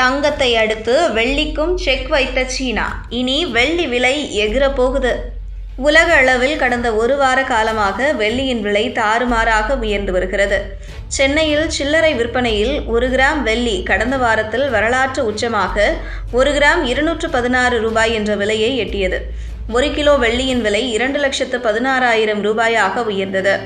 தங்கத்தை அடுத்து வெள்ளிக்கும் செக் வைத்த சீனா. இனி வெள்ளி விலை எகிற போகுது. உலக அளவில் கடந்த ஒரு வார காலமாக வெள்ளியின் விலை தாறுமாறாக உயர்ந்து வருகிறது. சென்னையில் சில்லறை விற்பனையில் ஒரு கிராம் வெள்ளி கடந்த வாரத்தில் வரலாற்று உச்சமாக ஒரு கிராம் இருநூற்று பதினாறு ரூபாய் என்ற விலையை எட்டியது. ஒரு கிலோ வெள்ளியின் விலை இரண்டு லட்சத்து பதினாறாயிரம் ரூபாயாக உயர்ந்தது.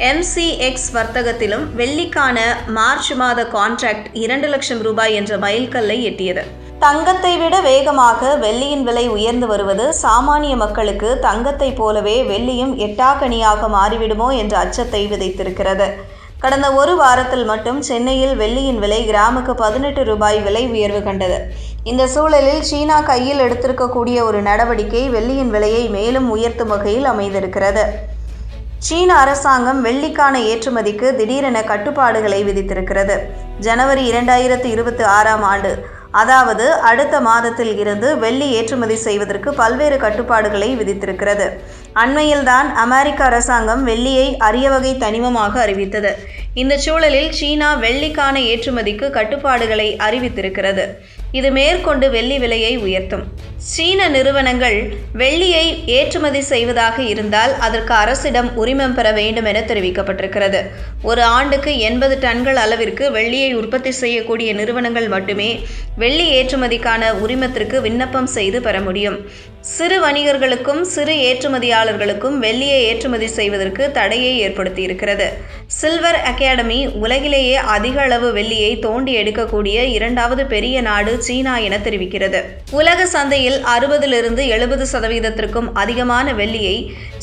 எம்சிஎக்ஸ் வர்த்தகத்திலும் வெள்ளிக்கான மார்ச் மாத கான்ட்ராக்ட் இரண்டு லட்சம் ரூபாய் என்ற மைல்கல்லை எட்டியது. தங்கத்தை விட வேகமாக வெள்ளியின் விலை உயர்ந்து வருவது சாமானிய மக்களுக்கு தங்கத்தை போலவே வெள்ளியும் எட்டாக்கனியாக மாறிவிடுமோ என்ற அச்சத்தை விதைத்திருக்கிறது. கடந்த ஒரு வாரத்தில் மட்டும் சென்னையில் வெள்ளியின் விலை கிராமுக்கு பதினெட்டு ரூபாய் விலை உயர்வு கண்டது. இந்த சூழலில் சீனா கையில் எடுத்திருக்கக்கூடிய ஒரு நடவடிக்கை வெள்ளியின் விலையை மேலும் உயர்த்தும் வகையில் அமைந்திருக்கிறது. சீன அரசாங்கம் வெள்ளிக்கான ஏற்றுமதிக்கு திடீரென கட்டுப்பாடுகளை விதித்திருக்கிறது. ஜனவரி இரண்டாயிரத்து இருபத்தி ஆறாம் ஆண்டு. அதாவது அடுத்த மாதத்தில் இருந்து வெள்ளி ஏற்றுமதி செய்வதற்கு பல்வேறு கட்டுப்பாடுகளை விதித்திருக்கிறது. அண்மையில்தான் அமெரிக்க அரசாங்கம் வெள்ளியை அரிய வகை தனிமமாக அறிவித்தது. இந்த சூழலில் சீனா வெள்ளிக்கான ஏற்றுமதிக்கு கட்டுப்பாடுகளை அறிவித்திருக்கிறது. இது மேற்கொண்டு வெள்ளி விலையை உயர்த்தும். சீன நிறுவனங்கள் வெள்ளியை ஏற்றுமதி செய்வதாக இருந்தால் அதற்கு அரசிடம் உரிமம் பெற வேண்டும் என தெரிவிக்கப்பட்டிருக்கிறது. ஒரு ஆண்டுக்கு எண்பது டன்கள் அளவிற்கு வெள்ளியை உற்பத்தி செய்யக்கூடிய நிறுவனங்கள் மட்டுமே வெள்ளி ஏற்றுமதிக்கான உரிமத்திற்கு விண்ணப்பம் செய்து பெற முடியும். சிறு வணிகர்களுக்கும் சிறு ஏற்றுமதியாளர்களுக்கும் வெள்ளியை ஏற்றுமதி செய்வதற்கு தடையை ஏற்படுத்தியிருக்கிறது. சில்வர் அகாடமி உலகிலேயே அதிக அளவு வெள்ளியை தோண்டி எடுக்கக்கூடிய இரண்டாவது பெரிய நாடு சீனா என தெரிவிக்கிறது. உலக சந்தையில் அறுபதிலிருந்து எழுபது சதவீதத்திற்கும் அதிகமான வெள்ளியை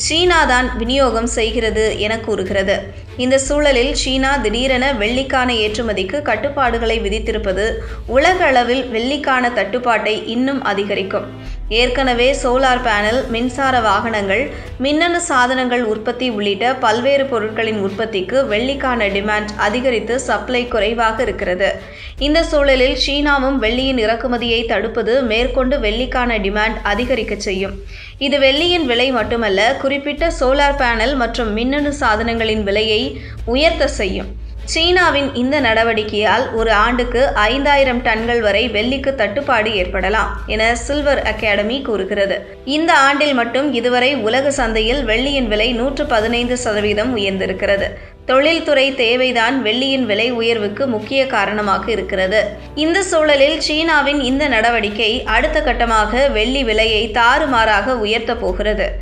சீனா தான் விநியோகம் செய்கிறது என கூறுகிறது. இந்த சூழலில் சீனா திடீரென வெள்ளிக்கான ஏற்றுமதிக்கு கட்டுப்பாடுகளை விதித்திருப்பது உலக அளவில் வெள்ளிக்கான தட்டுப்பாட்டை இன்னும் அதிகரிக்கும். ஏற்கனவே சோலார் பேனல் மின்சார வாகனங்கள் மின்னணு சாதனங்கள் உற்பத்தி உள்ளிட்ட பல்வேறு பொருட்களின் உற்பத்திக்கு வெள்ளிக்கான டிமாண்ட் அதிகரித்து சப்ளை குறைவாக இருக்கிறது. இந்த சூழலில் சீனாவும் வெள்ளியின் இறக்குமதியை தடுப்பது மேற்கொண்டு வெள்ளிக்கான டிமாண்ட் அதிகரிக்க செய்யும். இது வெள்ளியின் விலை மட்டுமல்ல குறிப்பிட்ட சோலார் பேனல் மற்றும் மின்னணு சாதனங்களின் விலையை உயர்த்த செய்யும். சீனாவின் இந்த நடவடிக்கையால் ஒரு ஆண்டுக்கு ஐந்தாயிரம் டன்கள் வரை வெள்ளிக்கு தட்டுப்பாடு ஏற்படலாம் என சில்வர் அகாடமி கூறுகிறது. இந்த ஆண்டில் மட்டும் இதுவரை உலக சந்தையில் வெள்ளியின் விலை நூற்று பதினைந்து சதவீதம் உயர்ந்திருக்கிறது. தொழில்துறை தேவைதான் வெள்ளியின் விலை உயர்வுக்கு முக்கிய காரணமாக இருக்கிறது. இந்த சூழலில் சீனாவின் இந்த நடவடிக்கை அடுத்த கட்டமாக வெள்ளி விலையை தாறுமாறாக உயர்த்தப் போகிறது.